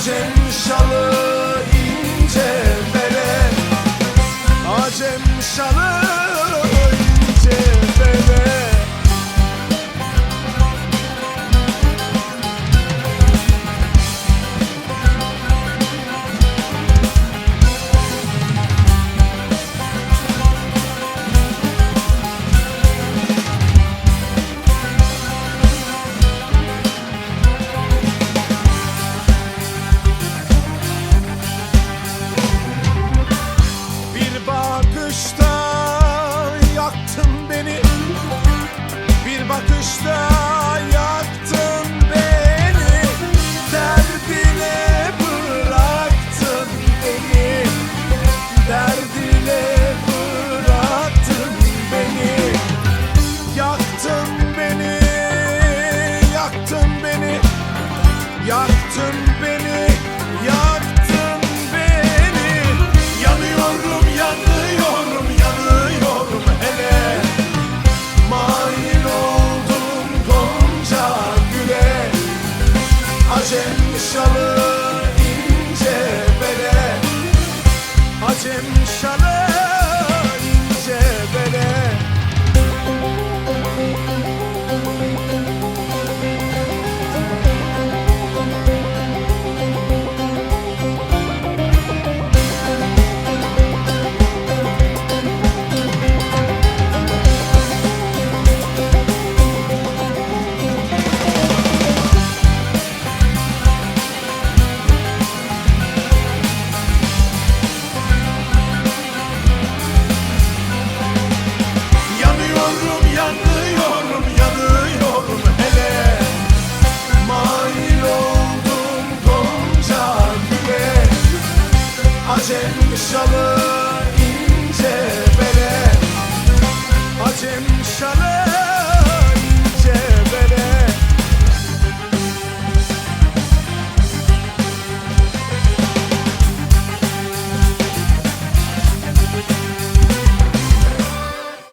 Acem şalı Acem Acem şalı ince bele. Acem şalı